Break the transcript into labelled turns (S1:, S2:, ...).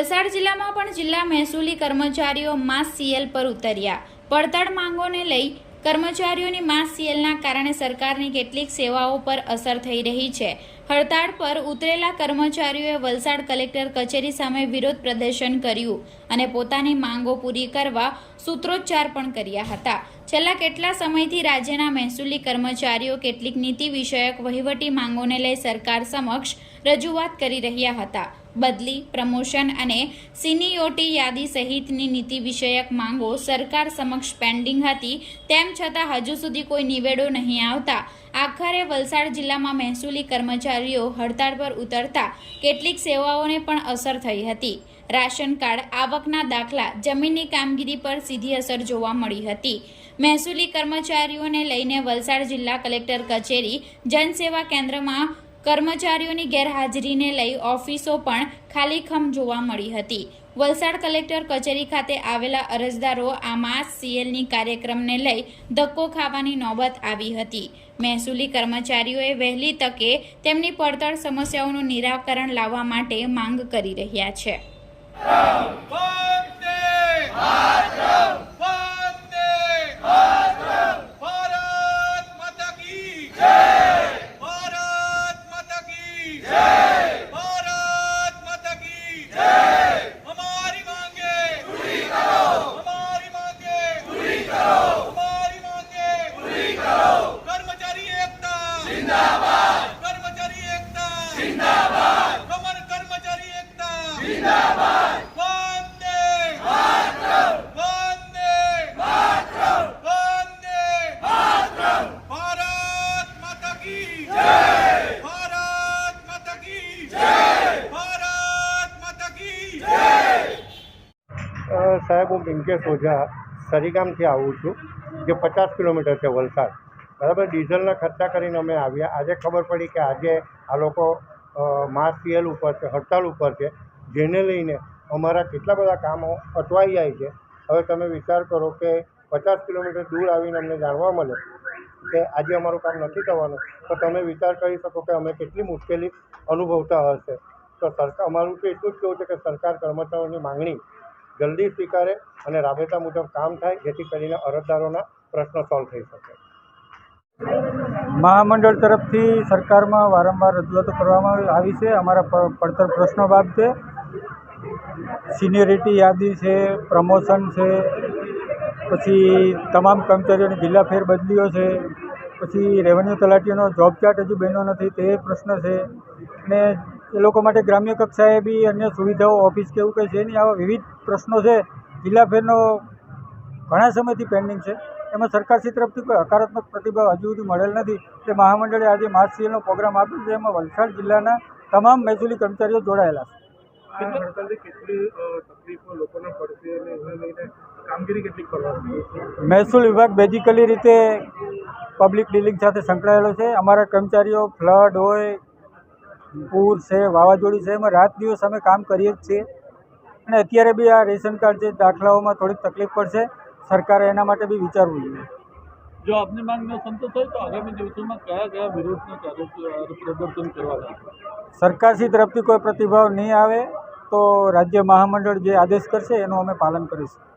S1: વલસાડ જિલ્લામાં પણ જિલ્લા મહેસૂલી કર્મચારીઓ માસ સીએલ પર ઉતર્યા. પડતર માંગોને લઈ કર્મચારીઓની માસ સીએલના કારણે સરકારની કેટલીક સેવાઓ પર અસર થઈ રહી છે. હડતાળ પર ઉતરેલા કર્મચારીઓએ વલસાડ કલેક્ટર કચેરી સામે વિરોધ પ્રદર્શન કર્યું અને પોતાની માંગો પૂરી કરવા સૂત્રોચ્ચાર પણ કર્યા હતા. છેલ્લા કેટલા સમયથી રાજ્યના મહેસૂલી કર્મચારીઓ કેટલીક નીતિ વિષયક વહીવટી માંગોને લઈ સરકાર સમક્ષ રજૂઆત કરી રહ્યા હતા. બદલી, પ્રમોશન અને સિનિયોટી યાદી સહિતની નીતિ વિષયક માંગો સરકાર સમક્ષ પેન્ડિંગ હતી. તેમ છતાં હજુ સુધી કોઈ નિવેડો નહીં આવતા. આખરે વલસાડ જિલ્લામાં મહેસૂલી કર્મચારીઓ હડતાળ પર ઉતરતા કેટલીક સેવાઓને પણ અસર થઈ હતી. રાશન કાર્ડ આવકના દાખલા, જમીનની કામગીરી પર સીધી અસર જોવા મળી હતી. મહેસૂલી કર્મચારીઓને લઈને વલસાડ જિલ્લા કલેક્ટર કચેરી જનસેવા કેન્દ્રમાં કર્મચારીઓની ગેરહાજરીને લઈ ઓફિસો પણ ખાલીખમ જોવા મળી હતી. વલસાડ કલેક્ટર કચેરી ખાતે આવેલા અરજદારો આ માસ સીએલની કાર્યક્રમને લઈ ધક્કો ખાવાની નોબત આવી હતી. મહેસૂલી કર્મચારીઓએ વહેલી તકે તેમની પડતર સમસ્યાઓનું નિરાકરણ લાવવા માટે માંગ કરી રહ્યા છે
S2: વંદે માતરમ વંદે માતરમ ભારત માતા કી જય ભારત માતા કી જય ભારત માતા કી જય હમારી માંગે પૂરી કરો હમારી માંગે પૂરી કરો હમારી માંગે પૂરી કરો કર્મચારી એકતા જિંદાબાદ કર્મચારી એકતા! જિંદાબાદ! કર્મચારી એકતા! જિંદાબાદ!
S3: સાહેબ, હું પિંકેશ ઓઝા સરીગામથી આવું છું, જે પચાસ કિલોમીટર છે વલસાડ. બરાબર? ડીઝલના ખર્ચા કરીને અમે આવ્યા. આજે ખબર પડી કે આજે આ લોકો માસ સીએલ ઉપર છે, હડતાલ ઉપર છે, જેને લઈને અમારા કેટલા બધા કામો અટવાઈ જાય છે. હવે તમે વિચાર કરો કે પચાસ કિલોમીટર દૂર આવીને અમને જાણવા મળે કે આજે અમારું કામ નથી થવાનું, તો તમે વિચાર કરી શકો કે અમે કેટલી મુશ્કેલી અનુભવતા હશે. તો સરકાર, અમારું તો એટલું જ કહેવું છે કે સરકાર કર્મચારીઓની માંગણી જલ્દી સ્વીકારે અને રાબેતા મુજબ કામ થાય, જેથી કરીને અરજદારોના પ્રશ્નો સોલ્વ થઈ શકે.
S4: મહામંડળ તરફથી સરકારમાં વારંવાર રજૂઆતો કરવામાં આવી છે. અમારા પડતર પ્રશ્નો બાબતે સિનિયરિટી યાદી છે, પ્રમોશન છે, પછી તમામ કર્મચારીઓની જિલ્લા ફેરબદલીઓ છે, પછી રેવન્યુ તલાટીઓનો જોબ ચાર્ટ હજુ બન્યો નથી, તે પ્રશ્ન છે. અને એ લોકો માટે ગ્રામ્ય કક્ષાએ બી અન્ય સુવિધાઓ, ઓફિસ કે એવું કંઈ છે નહીં. આવા વિવિધ પ્રશ્નો છે. જિલ્લા ફેરનો ઘણા સમયથી પેન્ડિંગ છે. એમાં સરકારશ્રી તરફથી કોઈ હકારાત્મક પ્રતિભાવ હજુ સુધી મળેલ નથી. તે મહામંડળે આજે માર્ચ સીએલનો પ્રોગ્રામ આપ્યો છે. એમાં વલસાડ જિલ્લાના તમામ મહેસૂલી કર્મચારીઓ જોડાયેલા છે. મહેસૂલ વિભાગ બેઝિકલી રીતે પબ્લિક ડીલિંગ સાથે સંકળાયેલો છે. અમારા કર્મચારીઓ ફ્લડ હોય પૂર છે વાવાઝોડી છે. એમાં રાત દિવસ અમે કામ કરીએ જ છીએ. અને અત્યારે બી આ રેશન કાર્ડ જે દાખલાઓમાં થોડીક તકલીફ પડશે સરકારે એના માટે બી વિચારવું જોઈએ.
S5: જો આપની માંગનો સંતોષ હોય તો આગામી દિવસોમાં કયા કયા વિરોધનું પ્રદર્શન કરવાના
S4: સરકારશ્રી તરફથી કોઈ પ્રતિભાવ નહીં આવે તો રાજ્ય મહામંડળ જે આદેશ કરશે એનું અમે પાલન કરીશું.